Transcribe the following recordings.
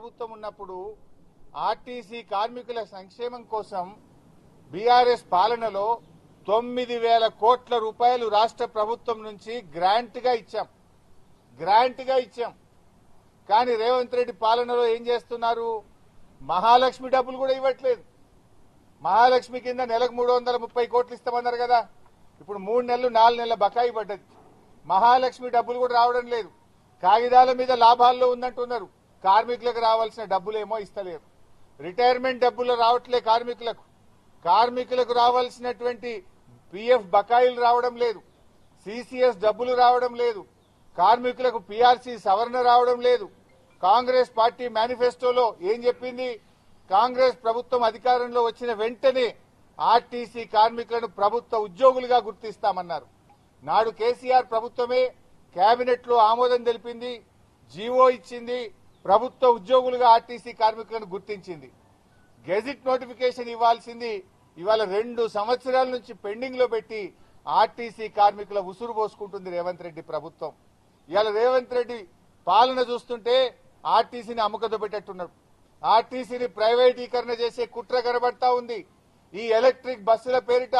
ప్రభుత్వం ఉన్నప్పుడు ఆర్టీసీ కార్మికుల సంక్షేమం కోసం బీఆర్ఎస్ పాలనలో తొమ్మిది వేల కోట్ల రూపాయలు రాష్ట్ర ప్రభుత్వం నుంచి గ్రాంట్గా ఇచ్చాం. గ్రాంట్గా ఇచ్చాం. కానీ రేవంత్ రెడ్డి పాలనలో ఏం చేస్తున్నారు? మహాలక్ష్మి డబ్బులు కూడా ఇవ్వట్లేదు. మహాలక్ష్మి కింద నెలకు మూడు వందల ముప్పై కోట్లు ఇస్తామన్నారు కదా. ఇప్పుడు మూడు నెలలు నాలుగు నెలల బకాయి పడ్డది. మహాలక్ష్మి డబ్బులు కూడా రావడం లేదు. కాగితాల మీద లాభాల్లో ఉందంటున్నారు. కార్మికులకు రావాల్సిన డబ్బులేమో ఇస్తలేరు. రిటైర్మెంట్ డబ్బులు రావట్లే కార్మికులకు. కార్మికులకు రావాల్సినటువంటి పిఎఫ్ బకాయిలు రావడం లేదు. సిసిఎస్ డబ్బులు రావడం లేదు. కార్మికులకు పిఆర్సీ సవరణ రావడం లేదు. కాంగ్రెస్ పార్టీ మేనిఫెస్టోలో ఏం చెప్పింది? కాంగ్రెస్ ప్రభుత్వం అధికారంలో వచ్చిన వెంటనే ఆర్టీసీ కార్మికులను ప్రభుత్వ ఉద్యోగులుగా గుర్తిస్తామన్నారు. నాడు కేసీఆర్ ప్రభుత్వమే కేబినెట్లో ఆమోదం తెలిపింది జీవో ఇచ్చింది ప్రభుత్వ ఉద్యోగులుగా ఆర్టీసీ కార్మికులను గుర్తించింది. గెజిట్ నోటిఫికేషన్ ఇవ్వాల్సింది ఇవాళ రెండు సంవత్సరాల నుంచి పెండింగ్లో పెట్టి ఆర్టీసీ కార్మికుల ఉసురు పోసుకుంటుంది రేవంత్ రెడ్డి ప్రభుత్వం. ఇవాళ రేవంత్ రెడ్డి పాలన చూస్తుంటే ఆర్టీసీని అమ్మకతో పెట్టేట్టున్నాడు ఆర్టీసీని ప్రైవేటీకరణ చేసే కుట్ర కనబడతా ఉంది. ఈ ఎలక్ట్రిక్ బస్సుల పేరిట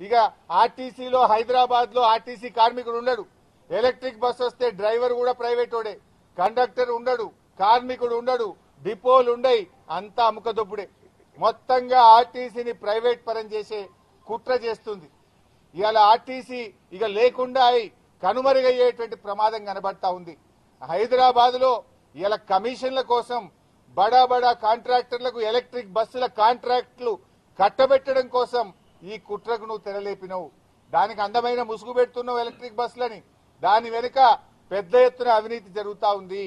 ఇక ఆర్టీసీలో హైదరాబాద్లో ఆర్టీసీ కార్మికుడు ఉండడు. ఎలక్ట్రిక్ బస్సు వస్తే డ్రైవర్ కూడా ప్రైవేట్ వాడే కండక్టర్ ఉండడు. కార్మికుడు ఉండడు డిపోలు ఉండయి అంతా అముకదొప్పుడే. మొత్తంగా ఆర్టీసీని ప్రైవేట్ పరం చేసే కుట్ర చేస్తుంది. ఇవాళ ఆర్టీసీ ఇక లేకుండా అయి కనుమరుగయ్యేటువంటి ప్రమాదం కనబడతా ఉంది. హైదరాబాద్లో ఇలా కమిషన్ల కోసం బడా బడా కాంట్రాక్టర్లకు ఎలక్ట్రిక్ బస్సుల కాంట్రాక్టులు కట్టబెట్టడం కోసం ఈ కుట్రకు నువ్వు తెరలేపినవు. దానికి అందమైన ముసుగు పెడుతున్నావు ఎలక్ట్రిక్ బస్సులని. దాని వెనుక పెద్ద ఎత్తున అవినీతి జరుగుతా ఉంది.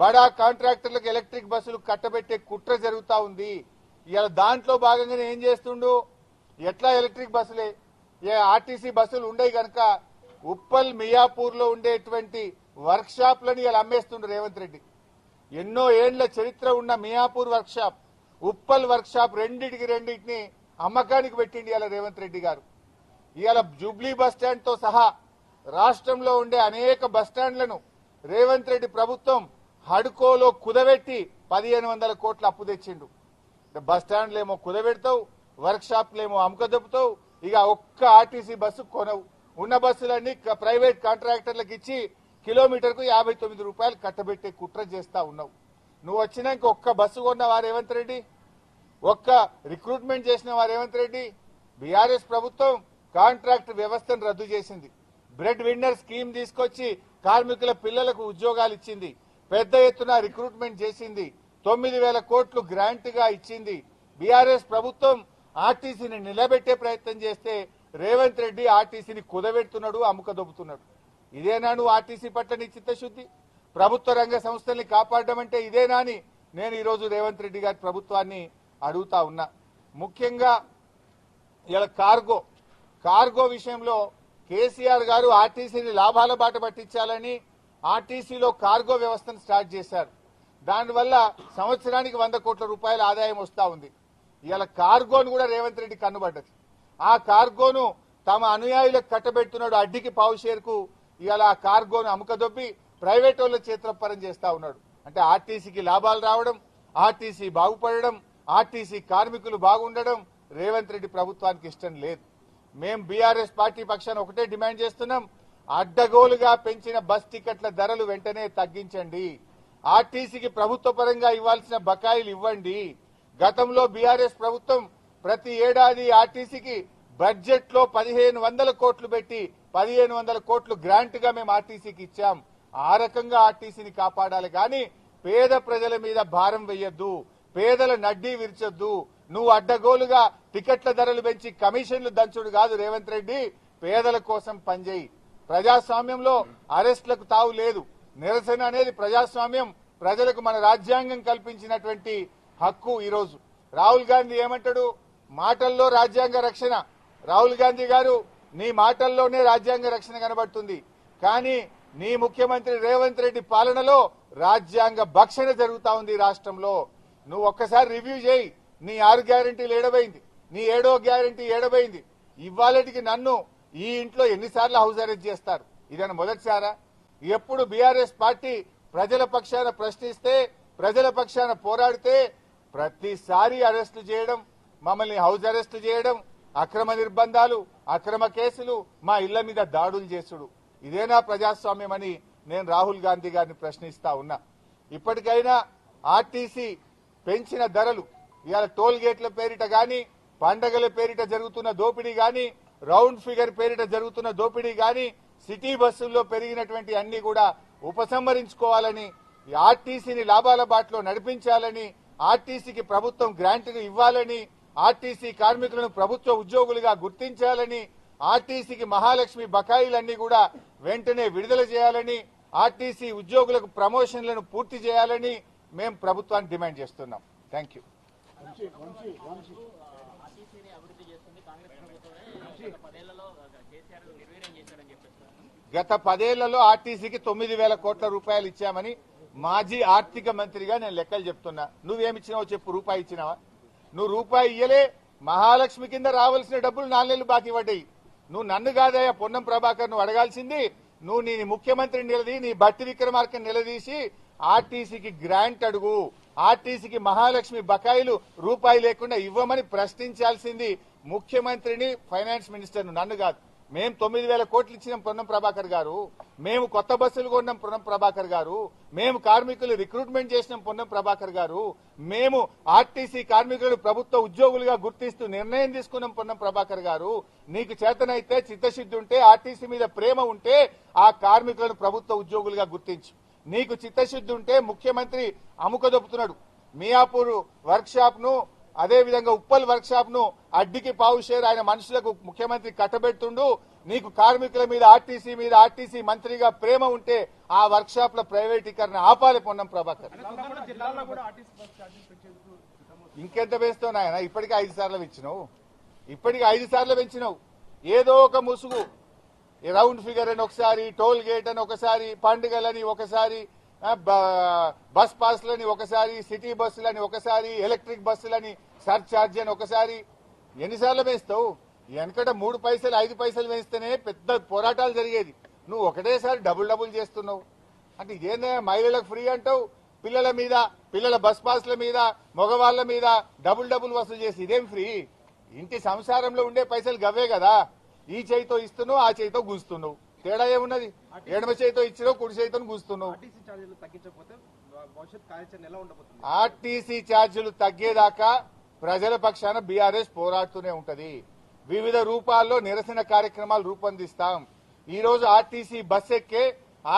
బడా కాంట్రాక్టర్లకు ఎలక్ట్రిక్ బస్సులు కట్టబెట్టే కుట్ర జరుగుతూ ఉంది. ఇలా దాంట్లో భాగంగానే ఏం చేస్తుండు? ఎట్లా ఎలక్ట్రిక్ బస్సులే? ఏ ఆర్టీసీ బస్సులు ఉండేవి కనుక ఉప్పల్ మియాపూర్లో ఉండేటువంటి వర్క్ షాప్లని ఇలా అమ్మేస్తుండ్రు రేవంత్ రెడ్డి. ఎన్నో ఏండ్ల చరిత్ర ఉన్న Miyapur workshop Uppal workshop రెండింటికి రెండింటిని అమ్మకానికి పెట్టింది ఇలా రేవంత్ రెడ్డి గారు. ఇవాళ జూబ్లీ బస్తో సహా రాష్ట్రంలో ఉండే అనేక బస్ స్టాండ్లను రేవంత్ రెడ్డి ప్రభుత్వం హడ్కోలో కుదబెట్టి పదిహేను వందల కోట్ల అప్పు తెచ్చిండు. బస్ స్టాండ్లేమో కుదబెడతావు వర్క్ షాప్లేమో అమ్ముకదొప్పుతావు ఇక ఒక్క ఆర్టీసీ బస్సు కొనవు. ఉన్న బస్సులన్నీ ప్రైవేట్ కాంట్రాక్టర్లకు ఇచ్చి కిలోమీటర్కు యాభై తొమ్మిది రూపాయలు కట్టబెట్టే కుట్ర చేస్తా ఉన్నావు. నువ్వు వచ్చినాక ఒక్క బస్సు కొన్న వారు రేవంత్ రెడ్డి ఒక్క రిక్రూట్మెంట్ చేసిన వారు రేవంత్ రెడ్డి బీఆర్ఎస్ ప్రభుత్వం కాంట్రాక్ట్ వ్యవస్థను రద్దు చేసింది. బ్రెడ్ విన్నర్ స్కీమ్ తీసుకొచ్చి కార్మికుల పిల్లలకు ఉద్యోగాలు ఇచ్చింది. పెద్ద ఎత్తున రిక్రూట్మెంట్ చేసింది. తొమ్మిది వేల కోట్లు గ్రాంట్గా ఇచ్చింది. బీఆర్ఎస్ ప్రభుత్వం ఆర్టీసీని నిలబెట్టే ప్రయత్నం చేస్తే రేవంత్ రెడ్డి ఆర్టీసీని కుదబెడుతున్నాడు అమ్ముకదొబ్బుతున్నాడు. ఇదేనా నువ్వు ఆర్టీసీ పట్ల నీ చిత్తశుద్ధి? ప్రభుత్వ రంగ సంస్థల్ని కాపాడడం అంటే ఇదేనా అని నేను ఈరోజు రేవంత్ రెడ్డి గారి ప్రభుత్వాన్ని అడుగుతా ఉన్నా. ముఖ్యంగా ఇలా కార్గో కార్గో విషయంలో కేసీఆర్ గారు ఆర్టీసీని లాభాల బాట పట్టించాలని ఆర్టీసీలో కార్గో వ్యవస్థను స్టార్ట్ చేశారు. దానివల్ల సంవత్సరానికి వంద కోట్ల రూపాయల ఆదాయం వస్తా ఉంది. ఇవాళ కార్గోను కూడా రేవంత్ రెడ్డి కన్నుబడ్డది. ఆ కార్గోను తమ అనుయాయులకు కట్టబెడుతున్నాడు అడ్డికి పావు షేర్కు ఇవాళ ఆ కార్గోను అముకదొబ్బి ప్రైవేట్ వాళ్ళ చేతులపరం చేస్తా ఉన్నాడు. అంటే ఆర్టీసీకి లాభాలు రావడం ఆర్టీసీ బాగుపడడం ఆర్టీసీ కార్మికులు బాగుండడం రేవంత్ రెడ్డి ప్రభుత్వానికి ఇష్టం లేదు. మేం బీఆర్ఎస్ పార్టీ పక్షాన ఒకటే డిమాండ్ చేస్తున్నాం అడ్డగోలుగా పెంచిన బస్ టికెట్ల ధరలు వెంటనే తగ్గించండి. ఆర్టీసీకి ప్రభుత్వ పరంగా ఇవ్వాల్సిన బకాయిలు ఇవ్వండి. గతంలో బీఆర్ఎస్ ప్రభుత్వం ప్రతి ఏడాది ఆర్టీసీకి బడ్జెట్లో పదిహేను వందల కోట్లు పెట్టి పదిహేను వందల కోట్లు గ్రాంట్గా మేము ఆర్టీసీకి ఇచ్చాం. ఆ రకంగా ఆర్టీసీని కాపాడాలి. కానీ పేద ప్రజల మీద భారం వేయొద్దు. పేదల నడ్డీ విరచొద్దు. నువ్వు అడ్డగోలుగా టికెట్ల ధరలు పెంచి కమిషన్లు దంచుడు కాదు రేవంత్ రెడ్డి. పేదల కోసం పనిచేయి. ప్రజాస్వామ్యంలో అరెస్టులకు తావు లేదు. నిరసన అనేది ప్రజాస్వామ్యం ప్రజలకు మన రాజ్యాంగం కల్పించినటువంటి హక్కు ఈరోజు. రాహుల్ గాంధీ ఏమంటాడు? మాటల్లో రాజ్యాంగ రక్షణ. రాహుల్ గాంధీ గారు నీ మాటల్లోనే రాజ్యాంగ రక్షణ కనబడుతుంది. కానీ నీ ముఖ్యమంత్రి రేవంత్ రెడ్డి పాలనలో రాజ్యాంగ భక్షణ జరుగుతా ఉంది రాష్ట్రంలో. నువ్వు ఒక్కసారి రివ్యూ చేయి. నీ ఆరు గ్యారంటీలు ఏడబైంది నీ ఏడో గ్యారంటీ ఏడబైంది ఇవాళటికి నన్ను ఈ ఇంట్లో ఎన్నిసార్లు హౌస్ అరెస్ట్ చేస్తారు? ఇదని మొదటిసారా? ఎప్పుడు బీఆర్ఎస్ పార్టీ ప్రజల పక్షాన ప్రశ్నిస్తే ప్రజల పక్షాన పోరాడితే ప్రతిసారి అరెస్టు చేయడం మమ్మల్ని హౌస్ అరెస్టు చేయడం అక్రమ నిర్బంధాలు అక్రమ కేసులు మా ఇళ్ళ మీద దాడులు చేసుడు. ఇదేనా ప్రజాస్వామ్యం అని నేను రాహుల్ గాంధీ గారిని ప్రశ్నిస్తా ఉన్నా. ఇప్పటికైనా ఆర్టీసీ పెంచిన ధరలు ఇవాళ టోల్ గేట్ల పేరిట గాని పండగల పేరిట జరుగుతున్న దోపిడీ కానీ రౌండ్ ఫిగర్ పేరిట జరుగుతున్న దోపిడీ గాని సిటీ బస్సుల్లో పెరిగినటువంటి అన్ని కూడా ఉపసంహరించుకోవాలని ఆర్టీసీని లాభాల బాటలో నడిపించాలని ఆర్టీసీకి ప్రభుత్వం గ్రాంట్లు ఇవ్వాలని ఆర్టీసీ కార్మికులను ప్రభుత్వ ఉద్యోగులుగా గుర్తించాలని ఆర్టీసీకి మహాలక్ష్మి బకాయిలన్నీ కూడా వెంటనే విడుదల చేయాలని ఆర్టీసీ ఉద్యోగులకు ప్రమోషన్లను పూర్తి చేయాలని మేము ప్రభుత్వాన్ని డిమాండ్ చేస్తున్నాం. థ్యాంక్ యూ ఆర్టీసీని అభివృద్ధి చేస్తుంది కాంగ్రెస్ ప్రభుత్వమే గత పదేళ్ళలో ఆర్టీసీకి తొమ్మిది వేల కోట్ల రూపాయలు ఇచ్చామని మాజీ ఆర్థిక మంత్రిగా నేను లెక్కలు చెప్తున్నా. నువ్వేమిచ్చినావో చెప్పు రూపాయి ఇచ్చినావా? నువ్వు రూపాయి ఇయ్యలే మహాలక్ష్మి కింద రావాల్సిన డబ్బులు నాలుగేళ్ళు బాకీ పడ్డాయి. నువ్వు నన్ను కాదయా పొన్నం ప్రభాకర్ నువ్వు అడగాల్సింది నువ్వు నీ ముఖ్యమంత్రిని నిలదీ నీ భట్టి విక్రమార్క నిలదీసి ఆర్టీసీకి గ్రాంట్ అడుగు ఆర్టీసీకి మహాలక్ష్మి బకాయిలు రూపాయి లేకుండా ఇవ్వమని ప్రశ్నించాల్సింది ముఖ్యమంత్రిని ఫైనాన్స్ మినిస్టర్ను నన్ను కాదు. మేము తొమ్మిది వేల కోట్లు ఇచ్చినాం పొన్నం ప్రభాకర్ గారు. మేము కొత్త బస్సులు కొన్నాం పొన్నం ప్రభాకర్ గారు. మేము కార్మికులు రిక్రూట్మెంట్ చేసినాం పొన్నం ప్రభాకర్ గారు. మేము ఆర్టీసీ కార్మికులను ప్రభుత్వ ఉద్యోగులుగా గుర్తిస్తూ నిర్ణయం తీసుకున్నాం పొన్నం ప్రభాకర్ గారు. నీకు చేతనైతే చిత్తశుద్ధి ఉంటే ఆర్టీసీ మీద ప్రేమ ఉంటే ఆ కార్మికులను ప్రభుత్వ ఉద్యోగులుగా గుర్తించు. నీకు చిత్తశుద్ధి ఉంటే ముఖ్యమంత్రి అముకదొప్పుతున్నాడు మియాపూర్ వర్క్ షాప్ను అదే విధంగా ఉప్పల్ వర్క్ షాప్ను అడ్డికి పావు షేర్ ఆయన మనుషులకు ముఖ్యమంత్రి కట్టబెడుతుండు నీకు కార్మికుల మీద ఆర్టీసీ మీద ఆర్టీసీ మంత్రిగా ప్రేమ ఉంటే ఆ వర్క్ షాప్లో ప్రైవేటీకరణ ఆపాలి పొన్నం ప్రభాకర్. ఇంకెంత వేస్తావు నాయన? ఇప్పటికే ఐదు సార్లు పెంచినావు. ఇప్పటికి ఐదు సార్లు పెంచినావు. ఏదో ఒక ముసుగు. రౌండ్ ఫిగర్ అని ఒకసారి టోల్ గేట్ అని ఒకసారి పండుగలని ఒకసారి బస్ పాస్లని ఒకసారి సిటీ బస్సులని ఒకసారి ఎలక్ట్రిక్ బస్సులని సర్ఛార్జ్ అని ఒకసారి. ఎన్నిసార్లు వేస్తావు? వెనకట మూడు పైసలు ఐదు పైసలు వేస్తేనే పెద్ద పోరాటాలు జరిగేది. నువ్వు ఒకటేసారి డబుల్ డబుల్ చేస్తున్నావు. అంటే ఇదేందా మహిళలకు ఫ్రీ అంటావు? పిల్లల మీద పిల్లల బస్ పాస్ల మీద మగవాళ్ళ మీద డబుల్ డబుల్ వసూలు చేసి ఇదేం ఫ్రీ? ఇంటి సంసారంలో ఉండే పైసలు గవ్వే కదా. ఈ చేయితో ఇస్తున్నావు ఆ చేయితో గుంజుతున్నావు. తేడా ఏమున్నది? ఎడమ చేయితో ఇచ్చినావు కుడి ఎలా ఉండబోతుంది? ఆర్టీసీ ఛార్జీలు తగ్గేదాకా ప్రజల పక్షాన బీఆర్ఎస్ పోరాడుతూనే ఉంటది. వివిధ రూపాల్లో నిరసన కార్యక్రమాలు రూపొందిస్తాం. ఈ రోజు ఆర్టీసీ బస్ ఎక్కే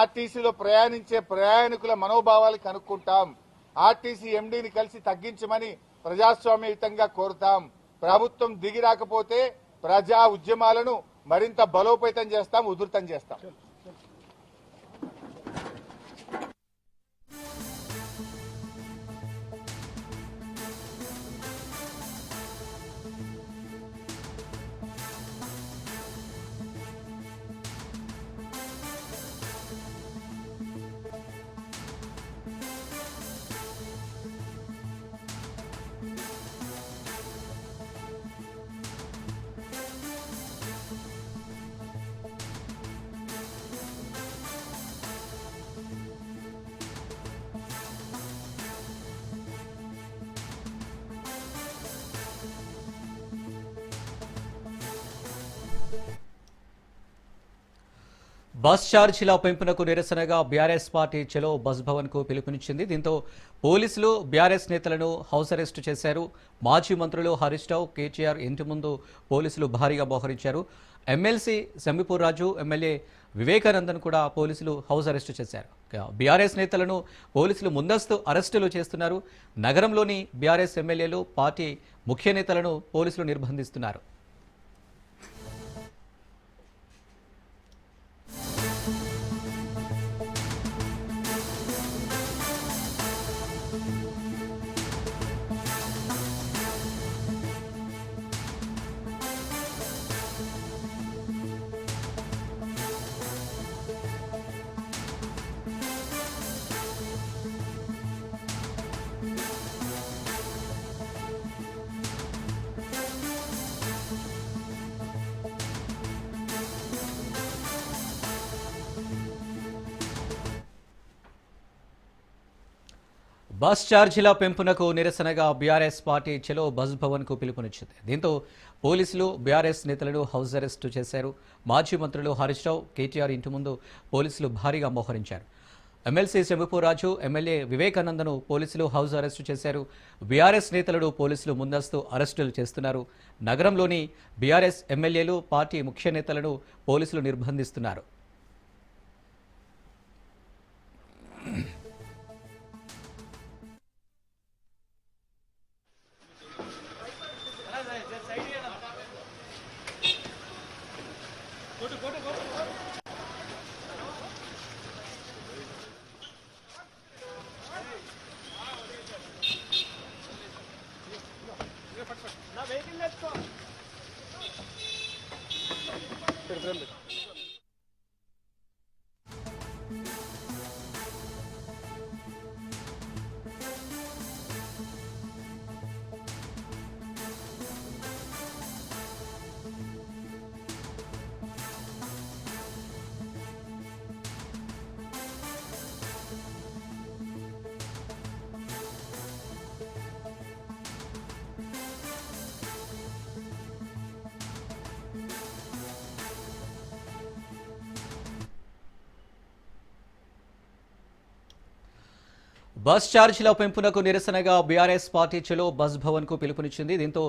ఆర్టీసీలో ప్రయాణించే ప్రయాణికుల మనోభావాలు కనుక్కుంటాం. ఆర్టీసీ ఎండీని కలిసి తగ్గించమని ప్రజాస్వామ్యయుతంగా కోరుతాం. ప్రభుత్వం దిగి రాకపోతే ప్రజా ఉద్యమాలను మరింత బలోపేతం చేస్తాం ఉధృతం చేస్తాం. బస్ ఛార్జీల పెంపునకు నిరసనగా బీఆర్ఎస్ పార్టీ చలో బస్ భవన్కు పిలుపునిచ్చింది. దీంతో పోలీసులు బీఆర్ఎస్ నేతలను హౌస్ అరెస్టు చేశారు. మాజీ మంత్రులు హరీష్ రావు కేటీఆర్ ఇంటి ముందు పోలీసులు భారీగా మోహరించారు. ఎమ్మెల్సీ సెమ్మిపూర్ రాజు ఎమ్మెల్యే వివేకానందన్ కూడా పోలీసులు హౌస్ అరెస్టు చేశారు. బీఆర్ఎస్ నేతలను పోలీసులు ముందస్తు అరెస్టులు చేస్తున్నారు. నగరంలోని బీఆర్ఎస్ ఎమ్మెల్యేలు పార్టీ ముఖ్య నేతలను పోలీసులు నిర్బంధిస్తున్నారు. బస్ ఛార్జీల పెంపునకు నిరసనగా బీఆర్ఎస్ పార్టీ చెలో బస్ భవన్కు పిలుపునిచ్చింది. దీంతో పోలీసులు బీఆర్ఎస్ నేతలను హౌస్ అరెస్టు చేశారు. మాజీ మంత్రులు హరీష్ రావు కేటీఆర్ ఇంటి ముందు పోలీసులు భారీగా మోహరించారు. ఎమ్మెల్సీ రాజు ఎమ్మెల్యే వివేకానందను పోలీసులు హౌస్ అరెస్టు చేశారు. బీఆర్ఎస్ నేతలను పోలీసులు ముందస్తు అరెస్టులు చేస్తున్నారు. నగరంలోని బీఆర్ఎస్ ఎమ్మెల్యేలు పార్టీ ముఖ్య నేతలను పోలీసులు నిర్బంధిస్తున్నారు. బస్ ఛార్జీల పెంపునకు నిరసనగా బీఆర్ఎస్ పార్టీ చెలో బస్ భవన్కు పిలుపునిచ్చింది. దీంతో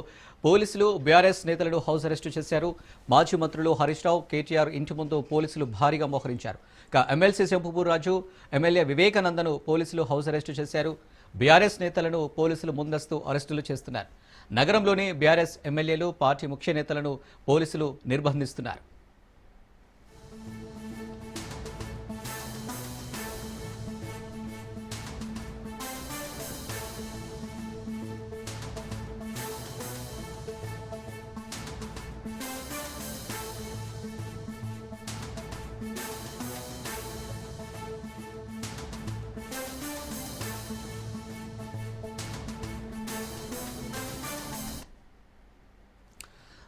పోలీసులు బీఆర్ఎస్ నేతలను హౌస్ అరెస్టు చేశారు. మాజీ మంత్రులు హరీష్ రావు కేటీఆర్ ఇంటి ముందు పోలీసులు భారీగా మోహరించారు. ఇక ఎమ్మెల్సీ శంభుపూర్ రాజు ఎమ్మెల్యే వివేకానందను పోలీసులు హౌస్ అరెస్టు చేశారు. బీఆర్ఎస్ నేతలను పోలీసులు ముందస్తు అరెస్టులు చేస్తున్నారు. నగరంలోని బీఆర్ఎస్ ఎమ్మెల్యేలు పార్టీ ముఖ్య నేతలను పోలీసులు నిర్బంధిస్తున్నారు.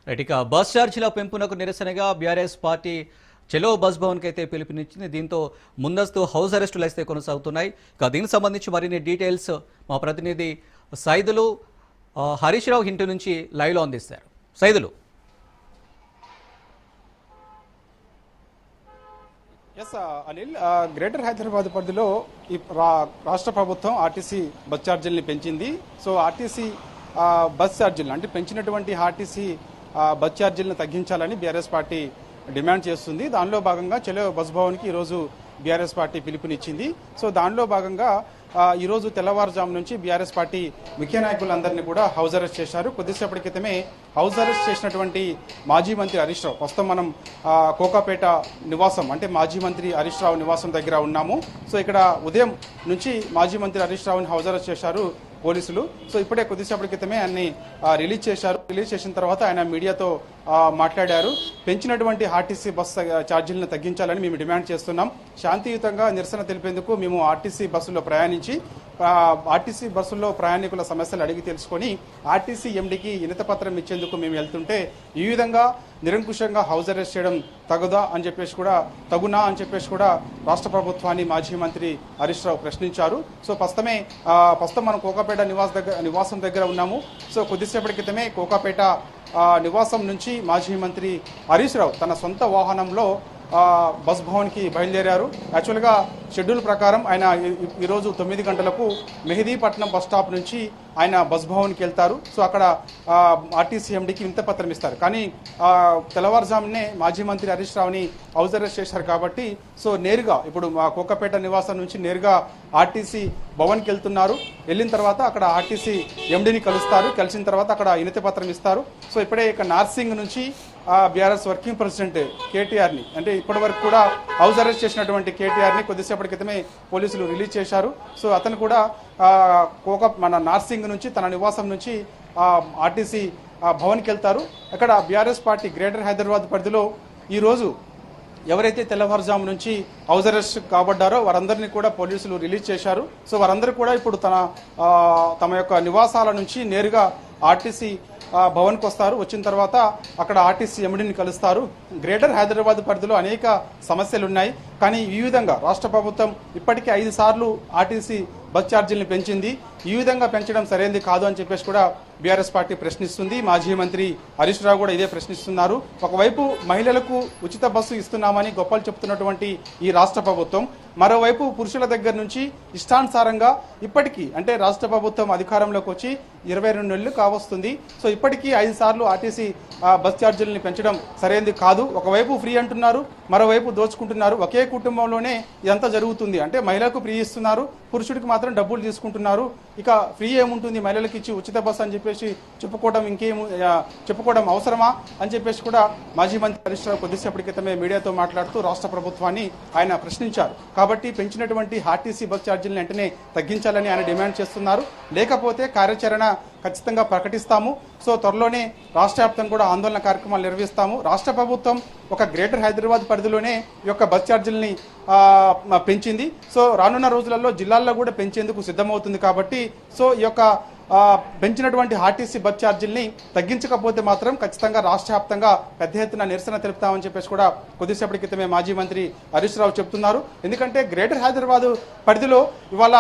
రైట్ ఇక బస్ ఛార్జీల పెంపునకు నిరసనగా బీఆర్ఎస్ పార్టీ చెలో బస్ భవన్కి అయితే పిలుపునిచ్చింది. దీంతో ముందస్తు హౌస్ అరెస్టులు అయితే కొనసాగుతున్నాయి. ఇక దీనికి సంబంధించి మరిన్ని డీటెయిల్స్ మా ప్రతినిధి సైదులు హరీష్ రావు ఇంటి నుంచి లైవ్లో అందిస్తారు. Saidulu. Yes uh, Anil uh, greater Hyderabad పరిధిలో ఈ రా- రాష్ట్ర ప్రభుత్వం ఆర్టీసీ బస్ ఛార్జీలని పెంచింది. సో ఆర్టీసీ బస్ ఛార్జీలు అంటే పెంచినటువంటి ఆర్టీసీ బస్ ఛార్జీలను తగ్గించాలని బీఆర్ఎస్ పార్టీ డిమాండ్ చేస్తుంది. దానిలో భాగంగా చెలో బస్ భవన్కి ఈరోజు బీఆర్ఎస్ పార్టీ పిలుపునిచ్చింది. సో దానిలో భాగంగా ఈరోజు తెల్లవారుజాము నుంచి బీఆర్ఎస్ పార్టీ ముఖ్య నాయకులందరినీ కూడా హౌస్ అరెస్ట్ చేశారు. కొద్దిసేపటి క్రితమే హౌస్ అరెస్ట్ చేసినటువంటి మాజీ మంత్రి హరీష్ రావు ప్రస్తుతం మనం కోకాపేట నివాసం అంటే మాజీ మంత్రి హరీష్ రావు నివాసం దగ్గర ఉన్నాము. సో ఇక్కడ ఉదయం నుంచి మాజీ మంత్రి హరీష్ రావుని హౌస్ అరెస్ట్ చేశారు. పోలీసులు. సో ఇప్పుడే కొద్దిసేపటి క్రితమే ఆయన్ని రిలీజ్ చేశారు. రిలీజ్ చేసిన తర్వాత ఆయన మీడియాతో మాట్లాడారు. పెంచినటువంటి ఆర్టీసీ బస్ ఛార్జీలను తగ్గించాలని మేము డిమాండ్ చేస్తున్నాం. శాంతియుతంగా నిరసన తెలిపేందుకు మేము ఆర్టీసీ బస్సులో ప్రయాణించి ఆర్టీసీ బస్సుల్లో ప్రయాణికుల సమస్యలు అడిగి తెలుసుకొని ఆర్టీసీ ఎండికి పత్రం ఇచ్చేందుకు మేము వెళ్తుంటే ఈ విధంగా నిరంకుశంగా హౌస్ అరెస్ట్ చేయడం తగుదా అని చెప్పేసి కూడా తగునా అని చెప్పేసి కూడా రాష్ట్ర ప్రభుత్వాన్ని మాజీ మంత్రి హరీష్ రావు ప్రశ్నించారు. సో ప్రస్తుతమే ప్రస్తుతం మనం కోకాపేట నివాస దగ్గర నివాసం దగ్గర ఉన్నాము. సో కొద్దిసేపటి క్రితమే కోకాపేట నివాసం నుంచి మాజీ మంత్రి హరీష్ రావు తన సొంత వాహనంలో బస్ భవన్కి బయలుదేరారు. యాక్చువల్గా షెడ్యూల్ ప్రకారం ఆయన ఈరోజు తొమ్మిది గంటలకు మెహదీపట్నం బస్ స్టాప్ నుంచి ఆయన బస్ భవన్కి వెళ్తారు. సో అక్కడ ఆర్టీసీ ఎండికి వింత పత్రం ఇస్తారు. కానీ తెల్లవారుజామునే మాజీ మంత్రి హరీష్ రావుని హౌస్ అరెస్ట్ చేశారు కాబట్టి సో నేరుగా ఇప్పుడు మా కోకపేట నివాసం నుంచి నేరుగా ఆర్టీసీ భవన్కి వెళ్తున్నారు. వెళ్ళిన తర్వాత అక్కడ ఆర్టీసీ ఎండిని కలుస్తారు. కలిసిన తర్వాత అక్కడ వినతి పత్రం ఇస్తారు. సో ఇప్పుడే ఇక నార్సింగ్ నుంచి బీఆర్ఎస్ వర్కింగ్ ప్రెసిడెంట్ కేటీఆర్ని అంటే ఇప్పటి వరకు కూడా హౌస్ అరెస్ట్ చేసినటువంటి కేటీఆర్ని కొద్దిసేపటి క్రితమే పోలీసులు రిలీజ్ చేశారు. సో అతను కూడా ఆ, కోక మన నార్సింగ్ నుంచి తన నివాసం నుంచి ఆర్టీసీ భవన్కి వెళ్తారు. అక్కడ బీఆర్ఎస్ పార్టీ గ్రేటర్ హైదరాబాద్ పరిధిలో ఈరోజు ఎవరైతే తెల్లవారుజాము నుంచి హౌస్ అరెస్ట్ కాబడ్డారో వారందరినీ కూడా పోలీసులు రిలీజ్ చేశారు. సో వారందరూ కూడా ఇప్పుడు తన తమ యొక్క నివాసాల నుంచి నేరుగా ఆర్టీసీ భవన్కి వస్తారు. వచ్చిన తర్వాత అక్కడ ఆర్టీసీ ఎండిని కలుస్తారు. గ్రేటర్ హైదరాబాద్ పరిధిలో అనేక సమస్యలు ఉన్నాయి కానీ ఈ విధంగా రాష్ట్ర ప్రభుత్వం ఇప్పటికే ఐదు సార్లు ఆర్టీసీ బస్ ఛార్జీలను పెంచింది. ఈ విధంగా పెంచడం సరైనది కాదు అని చెప్పేసి కూడా బీఆర్ఎస్ పార్టీ ప్రశ్నిస్తుంది. మాజీ మంత్రి హరీష్ రావు కూడా ఇదే ప్రశ్నిస్తున్నారు. ఒకవైపు మహిళలకు ఉచిత బస్సు ఇస్తున్నామని గొప్పలు చెప్తున్నటువంటి ఈ రాష్ట్ర ప్రభుత్వం మరోవైపు పురుషుల దగ్గర నుంచి ఇష్టానుసారంగా ఇప్పటికీ అంటే రాష్ట్ర ప్రభుత్వం అధికారంలోకి వచ్చి ఇరవై రెండు నెలలు కావస్తుంది. సో ఇప్పటికీ ఐదు సార్లు ఆర్టీసీ బస్ ఛార్జీలని పెంచడం సరైనది కాదు. ఒకవైపు ఫ్రీ అంటున్నారు మరోవైపు దోచుకుంటున్నారు. ఒకే కుటుంబంలోనే ఇదంతా జరుగుతుంది. అంటే మహిళలకు ఫ్రీ ఇస్తున్నారు పురుషుడికి మాత్రం డబ్బులు తీసుకుంటున్నారు. ఇక ఫ్రీ ఏముంటుంది? మహిళలకు ఇచ్చి ఉచిత బస్సు అని చెప్పేసి చెప్పుకోవడం ఇంకేం చెప్పుకోవడం అవసరమా? అని చెప్పేసి కూడా మాజీ మంత్రి హరీష్ రావు కొద్దిసేపటి క్రితమే మీడియాతో మాట్లాడుతూ రాష్ట్ర ప్రభుత్వాన్ని ఆయన ప్రశ్నించారు. కాబట్టి పెంచినటువంటి ఆర్టీసీ బస్ ఛార్జీలను వెంటనే తగ్గించాలని ఆయన డిమాండ్ చేస్తున్నారు. లేకపోతే కార్యాచరణ ఖచ్చితంగా ప్రకటిస్తాము. సో త్వరలోనే రాష్ట్ర వ్యాప్తంగా కూడా ఆందోళన కార్యక్రమాలు నిర్వహిస్తాము. రాష్ట్ర ప్రభుత్వం ఒక గ్రేటర్ హైదరాబాద్ పరిధిలోనే ఈ యొక్క బస్ ఛార్జీలని పెంచింది. సో రానున్న రోజులలో జిల్లాల్లో కూడా పెంచేందుకు సిద్ధమవుతుంది కాబట్టి సో ఈ యొక్క పెంచినటువంటి ఆర్టీసీ బస్ ఛార్జీల్ని తగ్గించకపోతే మాత్రం ఖచ్చితంగా రాష్ట్ర వ్యాప్తంగా పెద్ద ఎత్తున నిరసన తెలుపుతామని చెప్పేసి కూడా కొద్దిసేపటి క్రితమే మాజీ మంత్రి హరీష్ రావు చెప్తున్నారు. ఎందుకంటే గ్రేటర్ హైదరాబాద్ పరిధిలో ఇవాళ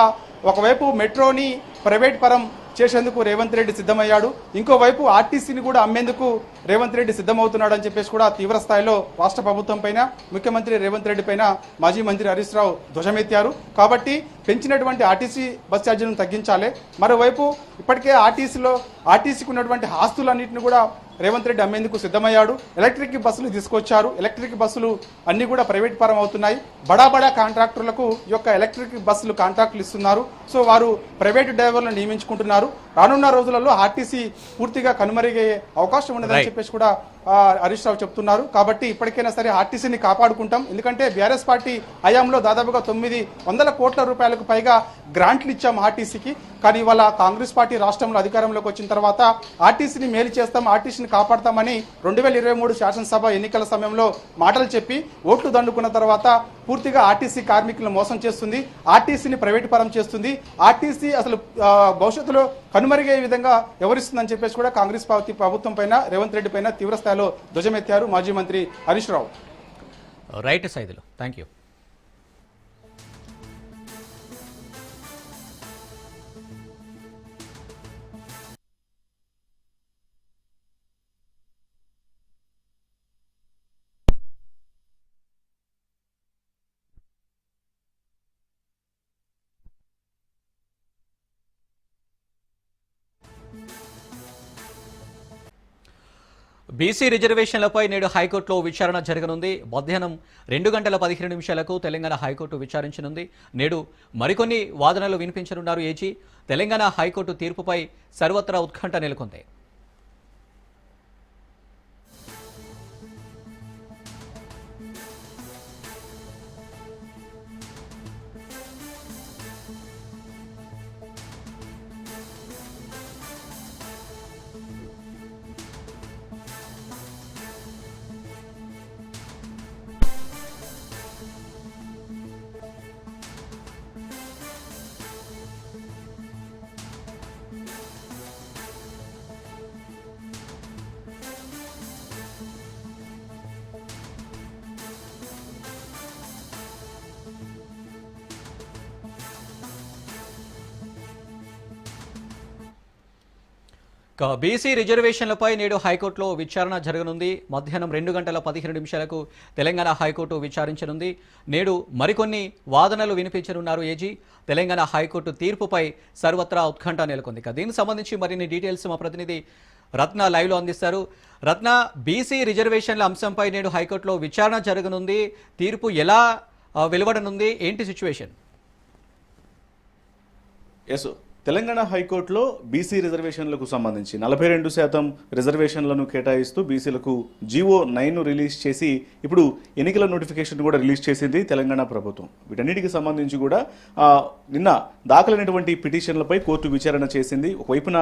ఒకవైపు మెట్రోని ప్రైవేట్ పరం చేసేందుకు రేవంత్ రెడ్డి సిద్ధమయ్యాడు. ఇంకోవైపు ఆర్టీసీని కూడా అమ్మేందుకు రేవంత్ రెడ్డి సిద్ధమవుతున్నాడు అని చెప్పేసి కూడా తీవ్ర స్థాయిలో రాష్ట్ర ప్రభుత్వం పైన ముఖ్యమంత్రి రేవంత్ రెడ్డి పైన మాజీ మంత్రి హరీష్ రావు ధ్వజమెత్తారు. కాబట్టి పెంచినటువంటి ఆర్టీసీ బస్ ఛార్జీలను తగ్గించాలి. మరోవైపు ఇప్పటికే ఆర్టీసీలో ఆర్టీసీకి ఉన్నటువంటి ఆస్తులన్నింటిని కూడా రేవంత్ రెడ్డి అమ్మేందుకు సిద్ధమయ్యాడు. ఎలక్ట్రిక్ బస్సులు తీసుకొచ్చారు. ఎలక్ట్రిక్ బస్సులు అన్నీ కూడా ప్రైవేట్ పరం అవుతున్నాయి. బడా బడా కాంట్రాక్టర్లకు ఈ యొక్క ఎలక్ట్రిక్ బస్సులు కాంట్రాక్టులు ఇస్తున్నారు. సో వారు ప్రైవేట్ డ్రైవర్లను నియమించుకుంటున్నారు. రానున్న రోజులలో ఆర్టీసీ పూర్తిగా కనుమరుగయ్యే అవకాశం ఉండదని. చెప్పేసి కూడా హరీష్ రావు చెప్తున్నారు. కాబట్టి ఇప్పటికైనా సరే ఆర్టీసీని కాపాడుకుంటాం. ఎందుకంటే బీఆర్ఎస్ పార్టీ హయాంలో దాదాపుగా తొమ్మిది వందల కోట్ల రూపాయలకు పైగా గ్రాంట్లు ఇచ్చాం ఆర్టీసీకి. కానీ ఇవాళ కాంగ్రెస్ పార్టీ రాష్ట్రంలో అధికారంలోకి వచ్చిన తర్వాత ఆర్టీసీని మేలు చేస్తాం ఆర్టీసీని కాపాడతామని రెండు వేల ఇరవై మూడు శాసనసభ ఎన్నికల సమయంలో మాటలు చెప్పి ఓట్లు దండుకున్న తర్వాత పూర్తిగా ఆర్టీసీ కార్మికులను మోసం చేస్తుంది ఆర్టీసీని ప్రైవేట్ పరం చేస్తుంది. ఆర్టీసీ అసలు భవిష్యత్తులో కనుమరుగే విధంగా ఎవరిస్తుందని చెప్పేసి కూడా కాంగ్రెస్ పార్టీ ప్రభుత్వం పైన రేవంత్ రెడ్డి పైన తీవ్ర స్థాయిలో ధ్వజమెత్తారు మాజీ మంత్రి Harish Rao. Right Saidulu. Thank you BC రిజర్వేషన్లపై నేడు హైకోర్టులో విచారణ జరగనుంది. మధ్యాహ్నం రెండు గంటల పదిహేను నిమిషాలకు తెలంగాణ హైకోర్టు విచారించనుంది. నేడు మరికొన్ని వాదనలు వినిపించనున్నారు ఏజీ. తెలంగాణ హైకోర్టు తీర్పుపై సర్వత్రా ఉత్కంఠ నెలకొంది. ఇక బీసీ రిజర్వేషన్లపై నేడు హైకోర్టులో విచారణ జరగనుంది. మధ్యాహ్నం రెండు గంటల పదిహేను నిమిషాలకు తెలంగాణ హైకోర్టు విచారించనుంది. నేడు మరికొన్ని వాదనలు వినిపించనున్నారు ఏజీ. తెలంగాణ హైకోర్టు తీర్పుపై సర్వత్రా ఉత్కంఠ నెలకొంది. ఇక దీనికి సంబంధించి మరిన్ని డీటెయిల్స్ మా ప్రతినిధి రత్న లైవ్లో అందిస్తారు. రత్న బీసీ రిజర్వేషన్ల అంశంపై నేడు హైకోర్టులో విచారణ జరగనుంది. తీర్పు ఎలా వెలువడనుంది? ఏంటి సిచ్యువేషన్? ఎస్ తెలంగాణ హైకోర్టులో బీసీ రిజర్వేషన్లకు సంబంధించి నలభై రెండు శాతం రిజర్వేషన్లను కేటాయిస్తూ బీసీలకు జీవో నైన్ను రిలీజ్ చేసి ఇప్పుడు ఎన్నికల నోటిఫికేషన్ కూడా రిలీజ్ చేసింది తెలంగాణ ప్రభుత్వం. వీటన్నిటికి సంబంధించి కూడా నిన్న దాఖలైనటువంటి పిటిషన్లపై కోర్టు విచారణ చేసింది. ఒకవైపున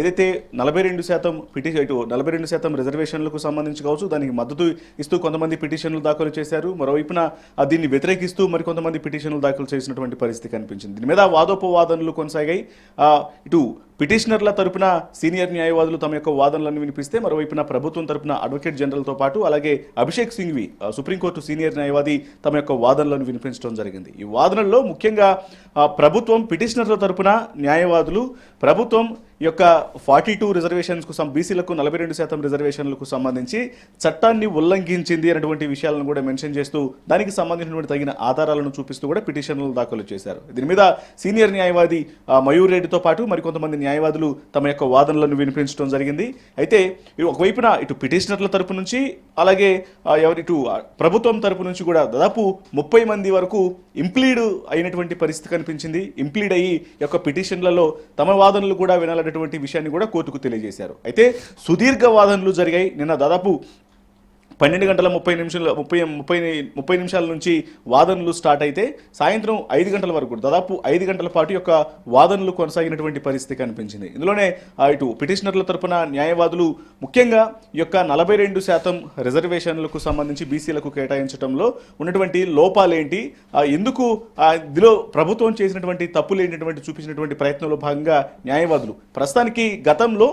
ఏదైతే నలభై రెండు శాతం పిటి ఇటు నలభై రెండు శాతం రిజర్వేషన్లకు సంబంధించి కావచ్చు దానికి మద్దతు ఇస్తూ కొంతమంది పిటిషన్లు దాఖలు చేశారు. మరోవైపున దీన్ని వ్యతిరేకిస్తూ మరికొంతమంది పిటిషన్లు దాఖలు చేసినటువంటి పరిస్థితి కనిపించింది. దీని మీద వాదోపవాదనలు కొనసాగాయి. ఇటు పిటిషనర్ల తరపున సీనియర్ న్యాయవాదులు తమ యొక్క వాదనలను వినిపిస్తే మరోవైపున ప్రభుత్వం తరపున అడ్వకేట్ జనరల్తో పాటు అలాగే అభిషేక్ సింఘ్వి సుప్రీంకోర్టు సీనియర్ న్యాయవాది తమ యొక్క వాదనలను వినిపించడం జరిగింది. ఈ వాదనల్లో ముఖ్యంగా ప్రభుత్వం పిటిషనర్ల తరపున న్యాయవాదులు ప్రభుత్వం ఈ యొక్క ఫార్టీ టూ రిజర్వేషన్స్కు బీసీలకు నలభై రెండు శాతం రిజర్వేషన్లకు సంబంధించి చట్టాన్ని ఉల్లంఘించింది అనేటువంటి విషయాలను కూడా మెన్షన్ చేస్తూ దానికి సంబంధించినటువంటి తగిన ఆధారాలను చూపిస్తూ కూడా పిటిషన్లు దాఖలు చేశారు. దీని మీద సీనియర్ న్యాయవాది మయూర్ రెడ్డితో పాటు మరికొంతమంది న్యాయవాదులు తమ యొక్క వాదనలను వినిపించడం జరిగింది. అయితే ఒకవైపున ఇటు పిటిషనర్ల తరపు నుంచి అలాగే ఎవరి ఇటు ప్రభుత్వం తరపు నుంచి కూడా దాదాపు ముప్పై మంది వరకు ఇంప్లీడ్ అయినటువంటి పరిస్థితి కనిపించింది. ఇంప్లీడ్ అయ్యి యొక్క పిటిషన్లలో తమ వాదనలు కూడా వినాలన్నటువంటి విషయాన్ని కూడా కోర్టుకు తెలియజేశారు. అయితే సుదీర్ఘ వాదనలు జరిగాయి. నిన్న దాదాపు పన్నెండు గంటల ముప్పై నిమిషాల ముప్పై ముప్పై ముప్పై నిమిషాల నుంచి వాదనలు స్టార్ట్ అయితే సాయంత్రం ఐదు గంటల వరకు దాదాపు ఐదు గంటల పాటు యొక్క వాదనలు కొనసాగినటువంటి పరిస్థితి కనిపించింది. ఇందులోనే ఇటు పిటిషనర్ల తరపున న్యాయవాదులు ముఖ్యంగా ఈ యొక్క నలభై రెండు శాతం రిజర్వేషన్లకు సంబంధించి బీసీలకు కేటాయించడంలో ఉన్నటువంటి లోపాలేంటి? ఎందుకు ఇందులో ప్రభుత్వం చేసినటువంటి తప్పులు ఏంటటువంటి చూపించినటువంటి ప్రయత్నంలో భాగంగా న్యాయవాదులు ప్రస్తుతానికి గతంలో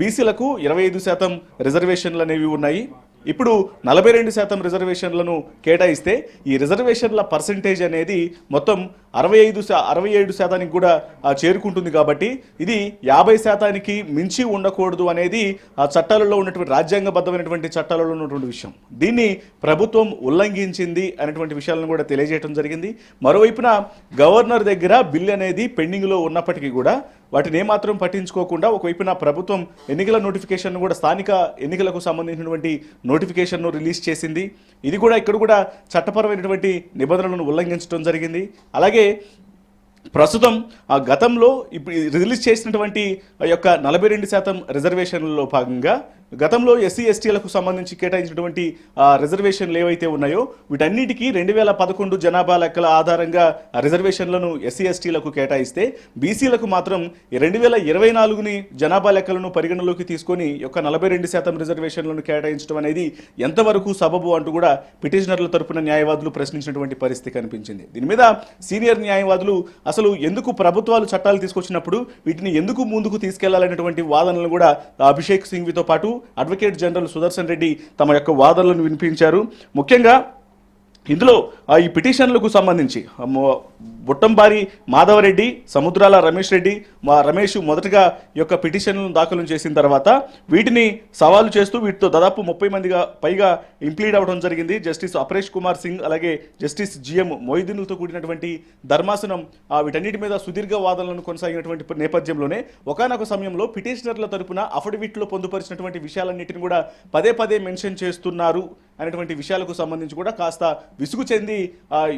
బీసీలకు ఇరవై ఐదు శాతం రిజర్వేషన్లు అనేవి ఉన్నాయి. ఇప్పుడు నలభై రెండు శాతం రిజర్వేషన్లను కేటాయిస్తే ఈ రిజర్వేషన్ల పర్సంటేజ్ అనేది మొత్తం అరవై ఐదు శా అరవై ఏడు శాతానికి కూడా చేరుకుంటుంది కాబట్టి ఇది యాభై శాతానికి మించి ఉండకూడదు అనేది ఆ చట్టాలలో ఉన్నటువంటి రాజ్యాంగబద్ధమైనటువంటి చట్టాలలో ఉన్నటువంటి విషయం. దీన్ని ప్రభుత్వం ఉల్లంఘించింది అనేటువంటి విషయాలను కూడా తెలియజేయడం జరిగింది. మరోవైపున గవర్నర్ దగ్గర బిల్ అనేది పెండింగ్లో ఉన్నప్పటికీ కూడా వాటిని ఏమాత్రం పట్టించుకోకుండా ఒకవైపున ప్రభుత్వం ఎన్నికల నోటిఫికేషన్ కూడా స్థానిక ఎన్నికలకు సంబంధించినటువంటి నోటిఫికేషన్ను రిలీజ్ చేసింది. ఇది కూడా ఇక్కడ కూడా చట్టపరమైనటువంటి నిబంధనలను ఉల్లంఘించడం జరిగింది. అలాగే ప్రస్తుతం ఆ గతంలో ఇప్పుడు రిలీజ్ చేసినటువంటి ఆ యొక్క నలభై రెండు శాతం రిజర్వేషన్లలో భాగంగా గతంలో ఎస్సీ ఎస్టీలకు సంబంధించి కేటాయించినటువంటి రిజర్వేషన్లు ఏవైతే ఉన్నాయో వీటన్నిటికీ రెండు వేల పదకొండు జనాభా లెక్కల ఆధారంగా రిజర్వేషన్లను ఎస్సీ ఎస్టీలకు కేటాయిస్తే బీసీలకు మాత్రం రెండు వేల ఇరవై నాలుగుని జనాభా లెక్కలను పరిగణలోకి తీసుకొని యొక్క నలభై రెండు శాతం రిజర్వేషన్లను కేటాయించడం అనేది ఎంతవరకు సబబు అంటూ కూడా పిటిషనర్ల తరపున న్యాయవాదులు ప్రశ్నించినటువంటి పరిస్థితి కనిపించింది. దీని మీద సీనియర్ న్యాయవాదులు అసలు ఎందుకు ప్రభుత్వాలు చట్టాలు తీసుకొచ్చినప్పుడు వీటిని ఎందుకు ముందుకు తీసుకెళ్ళాలనేటువంటి వాదనలను కూడా అభిషేక్ సింఘ్వితో పాటు అడ్వకేట్ జనరల్ సుదర్శన్ రెడ్డి తమ యొక్క వాదనలను వినిపించారు. ముఖ్యంగా ఇందులో ఆ, ఈ పిటిషన్లకు సంబంధించి బుట్టంబారి మాధవరెడ్డి సముద్రాల రమేష్ రెడ్డి మా రమేష్ మొదటగా యొక్క పిటిషన్లను దాఖలు చేసిన తర్వాత వీటిని సవాలు చేస్తూ వీటితో దాదాపు ముప్పై మందిగా పైగా ఇంప్లీడ్ అవ్వడం జరిగింది. జస్టిస్ అపరేష్ కుమార్ సింగ్ అలాగే జస్టిస్ జిఎం మొయిదీన్లతో కూడినటువంటి ధర్మాసనం వీటన్నిటి మీద సుదీర్ఘ వాదనలను కొనసాగినటువంటి నేపథ్యంలోనే ఒకనొక సమయంలో పిటిషనర్ల తరపున అఫిడవిట్లో పొందుపరిచినటువంటి విషయాలన్నింటిని కూడా పదే పదే మెన్షన్ చేస్తున్నారు అనేటువంటి విషయాలకు సంబంధించి కూడా కాస్త విసుగు చెంది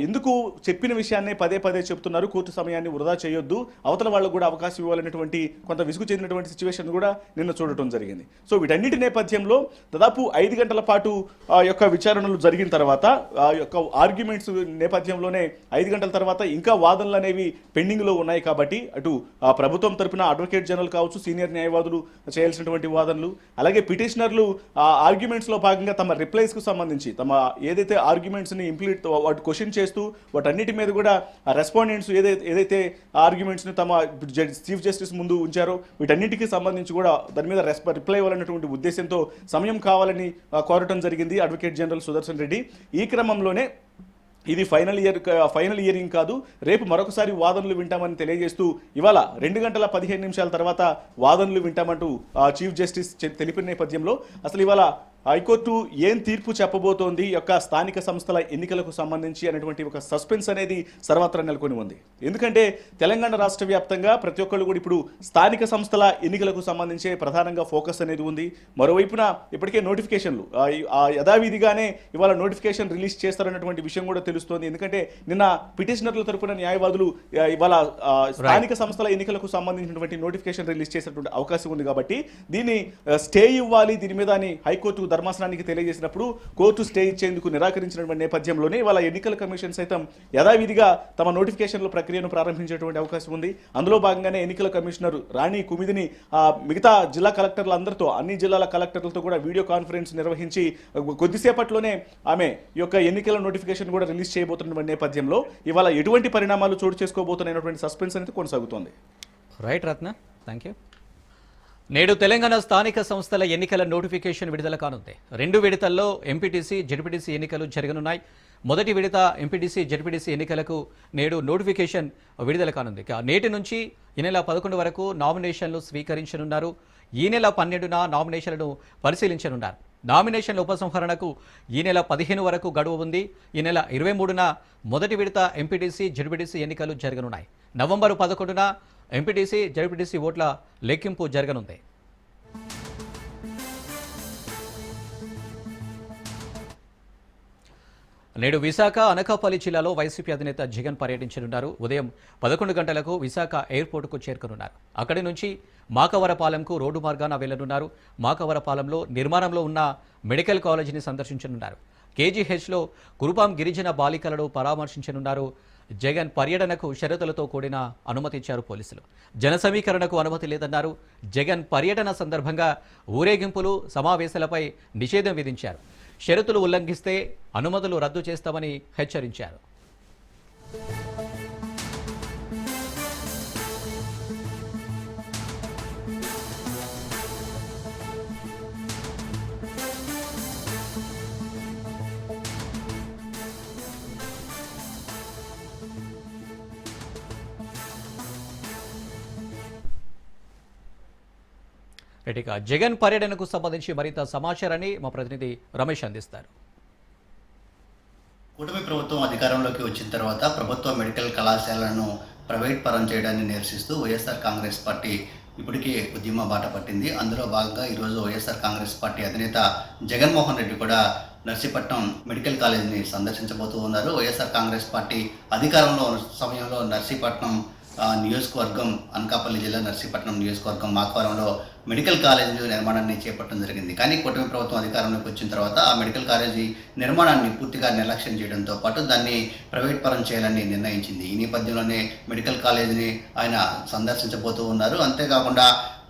ఎందుకు చెప్పిన విషయాన్నే పదే పదే చెప్తున్నారు కోర్టు సమయాన్ని వృధా చేయొద్దు అవతల వాళ్ళకు కూడా అవకాశం ఇవ్వాలనేటువంటి కొంత విసుగు చెందినటువంటి సిచ్యువేషన్ కూడా నిన్న చూడటం జరిగింది. సో వీటన్నిటి నేపథ్యంలో దాదాపు ఐదు గంటల పాటు ఆ యొక్క విచారణలు జరిగిన తర్వాత ఆ యొక్క ఆర్గ్యుమెంట్స్ నేపథ్యంలోనే ఐదు గంటల తర్వాత ఇంకా వాదనలు అనేవి పెండింగ్లో ఉన్నాయి కాబట్టి అటు ప్రభుత్వం తరపున అడ్వకేట్ జనరల్ కావచ్చు సీనియర్ న్యాయవాదులు చేయాల్సినటువంటి వాదనలు అలాగే పిటిషనర్లు ఆ ఆర్గ్యుమెంట్స్లో భాగంగా తమ రిప్లైస్కు సంబంధించి తమ ఏదైతే ఆర్గ్యుమెంట్స్ని ఇంప్లీట్ వాటి క్వశ్చన్ చేస్తూ వాటన్నిటి మీద కూడా రెస్పాండెంట్స్ ఏదైతే ఏదైతే ఆర్గ్యుమెంట్స్ని తమ చీఫ్ జస్టిస్ ముందు ఉంచారో వీటన్నిటికీ సంబంధించి కూడా దాని మీద రెస్ప రిప్లై ఇవ్వాలన్నటువంటి ఉద్దేశంతో సమయం కావాలని కోరటం జరిగింది అడ్వకేట్ జనరల్ సుదర్శన్ రెడ్డి. ఈ క్రమంలోనే ఇది ఫైనల్ ఇయర్ ఫైనల్ ఇయరింగ్ కాదు రేపు మరొకసారి వాదనలు వింటామని తెలియజేస్తూ ఇవాళ రెండు గంటల పదిహేను నిమిషాల తర్వాత వాదనలు వింటామంటూ చీఫ్ జస్టిస్ తెలిపిన నేపథ్యంలో అసలు ఇవాళ హైకోర్టు ఏం తీర్పు చెప్పబోతోంది? యొక్క స్థానిక సంస్థల ఎన్నికలకు సంబంధించి అనేటువంటి ఒక సస్పెన్స్ అనేది సర్వత్రా నెలకొని ఉంది. ఎందుకంటే తెలంగాణ రాష్ట్ర వ్యాప్తంగా ప్రతి ఒక్కళ్ళు కూడా ఇప్పుడు స్థానిక సంస్థల ఎన్నికలకు సంబంధించే ప్రధానంగా ఫోకస్ అనేది ఉంది. మరోవైపున ఇప్పటికే నోటిఫికేషన్లు యథావిధిగానే ఇవాళ నోటిఫికేషన్ రిలీజ్ చేస్తారన్నటువంటి విషయం కూడా తెలుస్తోంది. ఎందుకంటే నిన్న పిటిషనర్ల తరపున న్యాయవాదులు ఇవాళ స్థానిక సంస్థల ఎన్నికలకు సంబంధించినటువంటి నోటిఫికేషన్ రిలీజ్ చేసేటువంటి అవకాశం ఉంది కాబట్టి దీన్ని స్టే ఇవ్వాలి. దీని మీద అని హైకోర్టు ధర్మాసనానికి తెలియజేసినప్పుడు కోర్టు స్టే ఇచ్చేందుకు నిరాకరించినటువంటి నేపథ్యంలోనే ఇవాళ ఎన్నికల కమిషన్ సైతం యథావిధిగా తమ నోటిఫికేషన్ల ప్రక్రియను ప్రారంభించేటువంటి అవకాశం ఉంది. అందులో భాగంగానే ఎన్నికల కమిషనర్ రాణి కుమిదిని మిగతా జిల్లా కలెక్టర్లందరితో అన్ని జిల్లాల కలెక్టర్లతో కూడా వీడియో కాన్ఫరెన్స్ నిర్వహించి కొద్దిసేపట్లోనే ఆమె యొక్క ఎన్నికల నోటిఫికేషన్ కూడా రిలీజ్ చేయబోతున్నటువంటి నేపథ్యంలో ఇవాళ ఎటువంటి పరిణామాలు చోటు చేసుకోబోతున్నటువంటి సస్పెన్స్ అనేది కొనసాగుతోంది. రైట్ రత్న థ్యాంక్ యూ నేడు తెలంగాణ స్థానిక సంస్థల ఎన్నికల నోటిఫికేషన్ విడుదల కానుంది. రెండు విడతల్లో ఎంపీటీసీ జడ్పీటీసీ ఎన్నికలు జరగనున్నాయి. మొదటి విడత ఎంపీటీసీ జడ్పీటీసీ ఎన్నికలకు నేడు నోటిఫికేషన్ విడుదల కానుంది. నేటి నుంచి ఈ నెల పదకొండు వరకు నామినేషన్లు స్వీకరించనున్నారు. ఈ నెల పన్నెండున నామినేషన్లను పరిశీలించనున్నారు. నామినేషన్ల ఉపసంహరణకు ఈ నెల పదిహేను వరకు గడువు ఉంది. ఈ నెల ఇరవై మూడున మొదటి విడత ఎంపీటీసీ జడ్పీటీసీ ఎన్నికలు జరగనున్నాయి. నవంబరు పదకొండున ఎంపీటీసీ జడ్పీటీసీ ఓట్ల లెక్కింపు జరగనుంది. నేడు విశాఖ అనకాపల్లి జిల్లాలో వైసీపీ అధినేత జగన్ పర్యటించనున్నారు. ఉదయం పదకొండు గంటలకు విశాఖ ఎయిర్పోర్టుకు చేరుకనున్నారు. అక్కడి నుంచి మాకవరపాలెంకు రోడ్డు మార్గాన వెళ్ళనున్నారు. మాకవరపాలెంలో నిర్మాణంలో ఉన్న మెడికల్ కాలేజీని సందర్శించనున్నారు. కేజీహెచ్లో కురుపాం గిరిజన బాలికలను పరామర్శించనున్నారు. జగన్ పర్యటనకు షరతులతో కూడిన అనుమతి ఇచ్చారు పోలీసులు. జన సమీకరణకు అనుమతి లేదన్నారు. జగన్ పర్యటన సందర్భంగా ఊరేగింపులు సమావేశాలపై నిషేధం విధించారు. షరతులు ఉల్లంఘిస్తే అనుమతులు రద్దు చేస్తామని హెచ్చరించారు. ఇక జగన్ పర్యటనకు సంబంధించి మరింత సమాచారాన్ని మా ప్రతినిధి రమేష్ అందిస్తారు. కూటమి ప్రభుత్వం అధికారంలోకి వచ్చిన తర్వాత ప్రభుత్వ మెడికల్ కళాశాలను ప్రైవేట్ పరం చేయడాన్ని నిరసిస్తూ వైఎస్ఆర్ కాంగ్రెస్ పార్టీ ఇప్పటికే ఉద్యమ బాట పట్టింది. అందులో భాగంగా ఈరోజు వైఎస్ఆర్ కాంగ్రెస్ పార్టీ అధినేత జగన్మోహన్ రెడ్డి కూడా నర్సీపట్నం మెడికల్ కాలేజీని సందర్శించబోతూ ఉన్నారు. వైఎస్ఆర్ కాంగ్రెస్ పార్టీ అధికారంలో సమయంలో నర్సీపట్నం నియోజకవర్గం అనకాపల్లి జిల్లా నర్సీపట్నం నియోజకవర్గం మాకవరంలో మెడికల్ కాలేజీ నిర్మాణాన్ని చేపట్టడం జరిగింది. కానీ కూటమి ప్రభుత్వం అధికారంలోకి వచ్చిన తర్వాత ఆ మెడికల్ కాలేజీ నిర్మాణాన్ని పూర్తిగా నిర్లక్ష్యం చేయడంతో పాటు దాన్ని ప్రైవేట్ పరం చేయాలని నిర్ణయించింది. ఈ నేపథ్యంలోనే మెడికల్ కాలేజీని ఆయన సందర్శించబోతూ ఉన్నారు. అంతేకాకుండా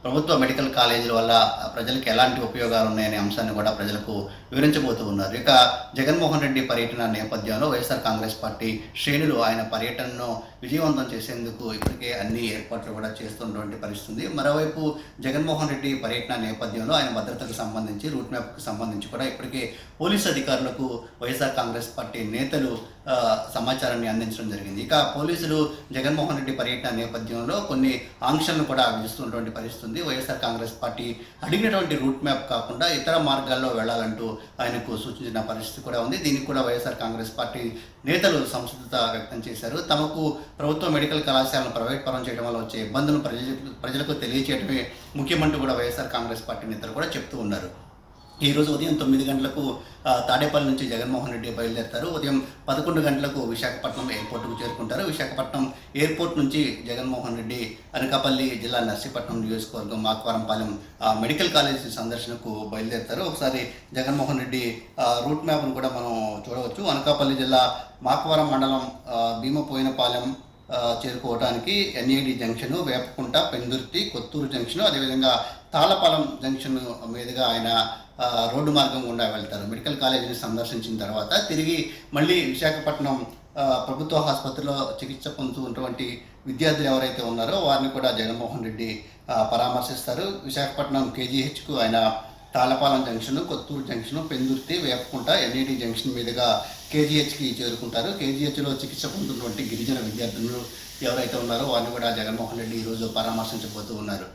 ప్రభుత్వ మెడికల్ కాలేజీల వల్ల ప్రజలకు ఎలాంటి ఉపయోగాలు ఉన్నాయనే అంశాన్ని కూడా ప్రజలకు వివరించబోతూ ఉన్నారు. ఇక జగన్మోహన్ రెడ్డి పర్యటన నేపథ్యంలో వైఎస్ఆర్ కాంగ్రెస్ పార్టీ శ్రేణులు ఆయన పర్యటనను విజయవంతం చేసేందుకు ఇప్పటికే అన్ని ఏర్పాట్లు కూడా చేస్తున్నటువంటి పరిస్థితి ఉంది మరోవైపు జగన్మోహన్ రెడ్డి పర్యటన నేపథ్యంలో ఆయన భద్రతకు సంబంధించి రూట్ మ్యాప్కి సంబంధించి కూడా ఇప్పటికే పోలీసు అధికారులకు వైఎస్ఆర్ కాంగ్రెస్ పార్టీ నేతలు సమాచారాన్ని అందించడం జరిగింది. ఇక పోలీసులు జగన్మోహన్ రెడ్డి పర్యటన నేపథ్యంలో కొన్ని ఆంక్షలను కూడా విధిస్తున్నటువంటి పరిస్థితి ఉంది వైఎస్ఆర్ కాంగ్రెస్ పార్టీ అడిగినటువంటి రూట్ మ్యాప్ కాకుండా ఇతర మార్గాల్లో వెళ్ళాలంటూ ఆయనకు సూచించిన పరిస్థితి కూడా ఉంది. దీనికి కూడా వైఎస్ఆర్ కాంగ్రెస్ పార్టీ నేతలు సంసిద్ధత వ్యక్తం చేశారు. తమకు ప్రభుత్వ మెడికల్ కళాశాలను ప్రైవేట్ పరం చేయడం వల్ల వచ్చే ఇబ్బందులను ప్రజలకు ప్రజలకు తెలియచేయడమే ముఖ్యమంటూ కూడా వైఎస్ఆర్ కాంగ్రెస్ పార్టీ నేతలు కూడా చెప్తూ ఉన్నారు. ఈ రోజు ఉదయం తొమ్మిది గంటలకు తాడేపల్లి నుంచి జగన్మోహన్ రెడ్డి బయలుదేరుతారు. ఉదయం పదకొండు గంటలకు విశాఖపట్నం ఎయిర్పోర్ట్కు చేరుకుంటారు. విశాఖపట్నం ఎయిర్పోర్ట్ నుంచి జగన్మోహన్ రెడ్డి అనకాపల్లి జిల్లా నర్సీపట్నం నియోజకవర్గం మాకవరంపాలెం మెడికల్ కాలేజ్ సందర్శనకు బయలుదేరుతారు. ఒకసారి జగన్మోహన్ రెడ్డి రూట్ మ్యాప్ను కూడా మనం చూడవచ్చు. అనకాపల్లి జిల్లా మాక్వారం మండలం భీమపోయినపాలెం చేరుకోవడానికి NAD junction Vepagunta Pendurthi Kothuru junction అదేవిధంగా తాళపాలెం జంక్షన్ మీదుగా ఆయన రోడ్డు మార్గం గుండా వెళ్తారు. మెడికల్ కాలేజీని సందర్శించిన తర్వాత తిరిగి మళ్ళీ విశాఖపట్నం ప్రభుత్వ ఆసుపత్రిలో చికిత్స పొందుతున్నటువంటి విద్యార్థులు ఎవరైతే ఉన్నారో వారిని కూడా జగన్మోహన్ రెడ్డి పరామర్శిస్తారు. విశాఖపట్నం కేజీహెచ్కు ఆయన Thalapalem junction Kothuru junction Pendurthi Vepagunta NAD junction మీదుగా కేజీహెచ్కి చేరుకుంటారు. కేజీహెచ్లో చికిత్స పొందుతున్నటువంటి గిరిజన విద్యార్థులు ఎవరైతే ఉన్నారో వారిని కూడా జగన్మోహన్ రెడ్డి ఈరోజు పరామర్శించబోతూ ఉన్నారు.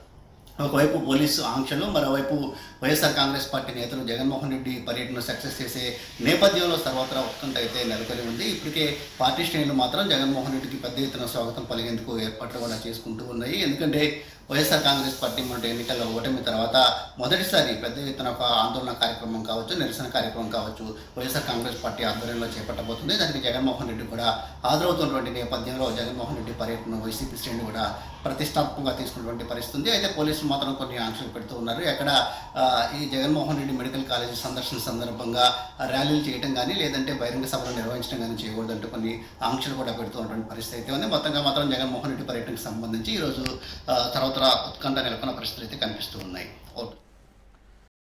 ఒకవైపు పోలీసు ఆంక్షలు మరోవైపు వైఎస్ఆర్ కాంగ్రెస్ పార్టీ నేతలు జగన్మోహన్ రెడ్డి పర్యటన సక్సెస్ చేసే నేపథ్యంలో సర్వత్రా ఉత్కంఠ అయితే నెలకొని ఉంది. ఇప్పటికే పార్టీ శ్రేణులు మాత్రం జగన్మోహన్ రెడ్డికి పెద్ద ఎత్తున స్వాగతం పలిగేందుకు ఏర్పాట్లు కూడా చేసుకుంటూ ఉన్నాయి. ఎందుకంటే వైఎస్ఆర్ కాంగ్రెస్ పార్టీ మొదటి ఎన్నికల్లో ఓటమి తర్వాత మొదటిసారి పెద్ద ఎత్తున ఒక ఆందోళన కార్యక్రమం కావచ్చు నిరసన కార్యక్రమం కావచ్చు వైఎస్ఆర్ కాంగ్రెస్ పార్టీ ఆధ్వర్యంలో చేపట్టబోతుంది. దానికి జగన్మోహన్ రెడ్డి కూడా హాజరవుతున్నటువంటి నేపథ్యంలో జగన్మోహన్ రెడ్డి పర్యటన వైసీపీ శ్రేణి కూడా ప్రతిష్టాత్మకంగా తీసుకున్నటువంటి పరిస్థితి అయితే పోలీసులు మాత్రం కొన్ని ఆంక్షలు పెడుతూ ఉన్నారు. ఎక్కడ ఈ జగన్మోహన్ రెడ్డి మెడికల్ కాలేజీ సందర్శన సందర్భంగా ర్యాలీలు చేయడం కానీ లేదంటే బహిరంగ సభలు నిర్వహించడం కానీ చేయకూడదంటూ కొన్ని ఆంక్షలు కూడా పెడుతున్నటువంటి పరిస్థితి అయితే ఉంది. మొత్తంగా మాత్రం జగన్మోహన్ రెడ్డి పర్యటనకు సంబంధించి ఈరోజు తర్వాత ఉత్కంఠ నెలకొన్న పరిస్థితులు అయితే కనిపిస్తూ ఉన్నాయి.